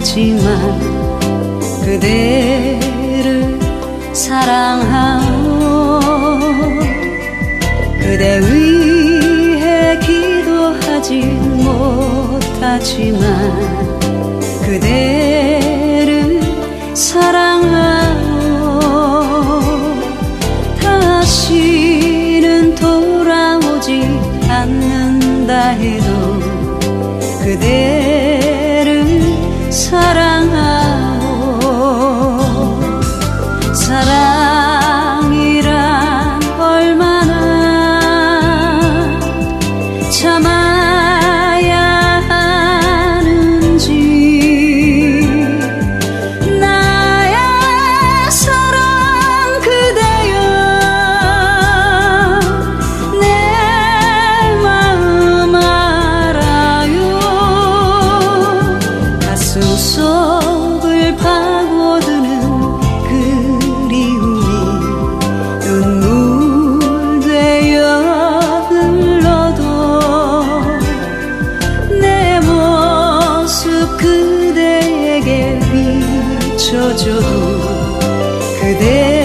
못하지만 그대를 사랑하오. 그대 위해 기도하지 못하지만 그대를 사랑하오. 다시는 돌아오지 않는다 해도 그대 참아야 하는지. 나의 사랑 그대여 내 마음 알아요. 가슴 속을 파 그대에게 비춰줘도 그대